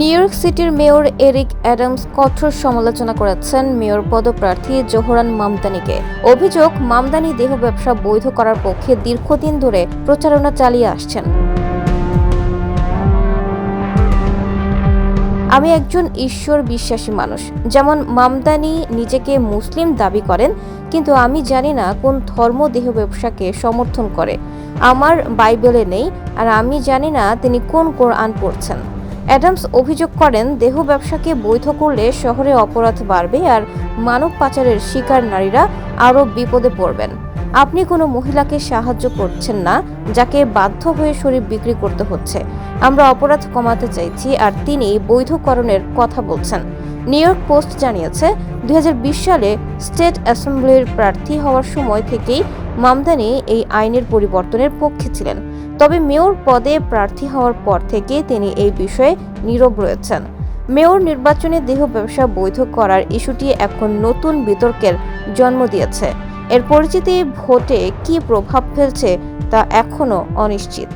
New York সিটির mayor Eric Adams কঠোর সমালোচনা করেছেন মেয়র পদপ্রার্থী জোহরান মামদানিকে। অভিযোগ, মামদানি দেহ ব্যবসা বৈধ করার পক্ষে দীর্ঘদিন ধরে প্রচারণা চালিয়ে আসছেন। আমি একজন ঈশ্বর বিশ্বাসী মানুষ। যেমন মামদানি নিজেকে মুসলিম দাবি করেন, কিন্তু আমি জানি না কোন ধর্ম দেহ ব্যবসাকে সমর্থন করে। আমার বাইবেলে নেই, আর আমি জানি না তিনি কোন কোরআন পড়ছেন। অ্যাডামস অভিযোগ করেন, দেহ ব্যবসাকে বৈধ করলে শহরে অপরাধ বাড়বে আর মানব পাচারের শিকার নারীরা আরও বিপদে পড়বেন। আপনি কোনো মহিলাকে সাহায্য করছেন না, যাকে বাধ্য হয়ে শরীর বিক্রি করতে হচ্ছে। আমরা অপরাধ কমাতে চাইছি আর তিনি বৈধকরণের কথা বলছেন। নিউ ইয়র্ক পোস্ট জানিয়েছে, দুই হাজার বিশ সালে স্টেট অ্যাসেম্বলির প্রার্থী হওয়ার সময় থেকেই মামদানি এই আইনের পরিবর্তনের পক্ষে ছিলেন। তবে মেয়র পদে প্রার্থী হওয়ার পর থেকে তিনি এই বিষয়ে নীরব রয়েছেন। মেয়র নির্বাচনে দেহ ব্যবসা বৈধ করার ইস্যুটি এখন নতুন বিতর্কের জন্ম দিয়েছে। এর পরিচিতি ভোটে কী প্রভাব ফেলছে তা এখনও অনিশ্চিত।